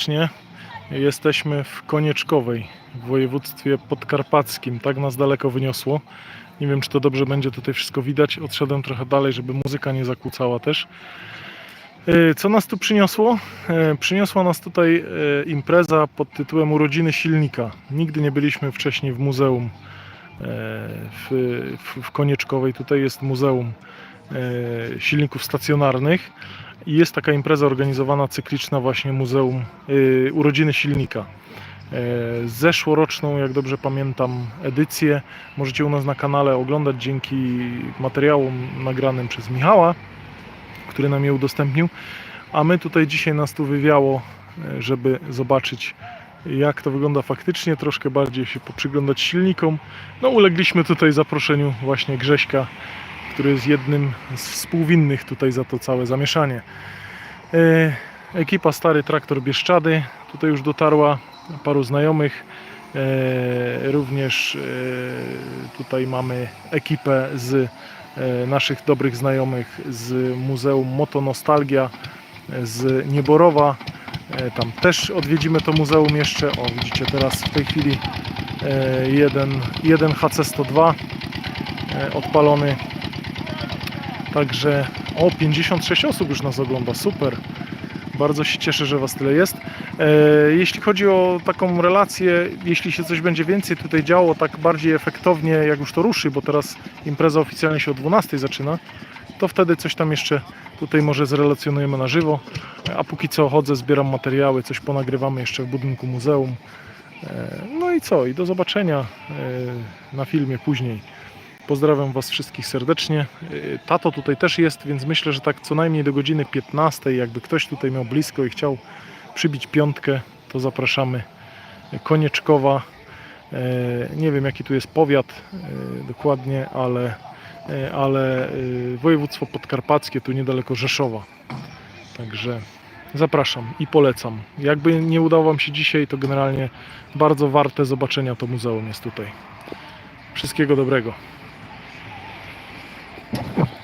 serdecznie. Jesteśmy w Konieczkowej, w województwie podkarpackim. Tak nas daleko wyniosło. Nie wiem, czy to dobrze będzie tutaj wszystko widać. Odszedłem trochę dalej, żeby muzyka nie zakłócała też. E, Co nas tu przyniosło? E, Przyniosła nas tutaj e, impreza pod tytułem Urodziny Silnika. Nigdy nie byliśmy wcześniej w muzeum w, w, Konieczkowej. Tutaj jest muzeum silników stacjonarnych i jest taka impreza organizowana cykliczna właśnie Muzeum y, Urodziny Silnika. E, Zeszłoroczną, jak dobrze pamiętam, edycję możecie u nas na kanale oglądać dzięki materiałom nagranym przez Michała, który nam je udostępnił. A my tutaj dzisiaj nas tu wywiało, e, żeby zobaczyć jak to wygląda faktycznie, troszkę bardziej się poprzyglądać silnikom. No ulegliśmy tutaj zaproszeniu właśnie Grześka, który jest jednym z współwinnych tutaj za to całe zamieszanie. E, Ekipa Stary Traktor Bieszczady tutaj już dotarła, paru znajomych. E, Również e, tutaj mamy ekipę z naszych dobrych znajomych z Muzeum Motonostalgia z Nieborowa. Tam też odwiedzimy to muzeum jeszcze. O, widzicie teraz w tej chwili jeden, jeden HC102 e, odpalony. Także o 56 osób już nas ogląda, super. Bardzo się cieszę, że Was tyle jest. E, jeśli chodzi o taką relację, jeśli się coś będzie więcej tutaj działo, tak bardziej efektownie, jak już to ruszy, bo teraz impreza oficjalnie się o 12 zaczyna, to wtedy coś tam jeszcze tutaj może zrelacjonujemy na żywo. A póki co chodzę, zbieram materiały, coś ponagrywamy jeszcze w budynku muzeum. E, no i co? I do zobaczenia e, na filmie później. Pozdrawiam Was wszystkich serdecznie. Yy, Tato tutaj też jest, więc myślę, że tak co najmniej do godziny 15, jakby ktoś tutaj miał blisko i chciał przybić piątkę, to zapraszamy. Konieczkowa. Yy, Nie wiem jaki tu jest powiat yy, dokładnie, ale, ale województwo podkarpackie, tu niedaleko Rzeszowa. Także zapraszam i polecam. Jakby nie udało Wam się dzisiaj, to generalnie bardzo warte zobaczenia to muzeum jest tutaj. Wszystkiego dobrego. Thank you.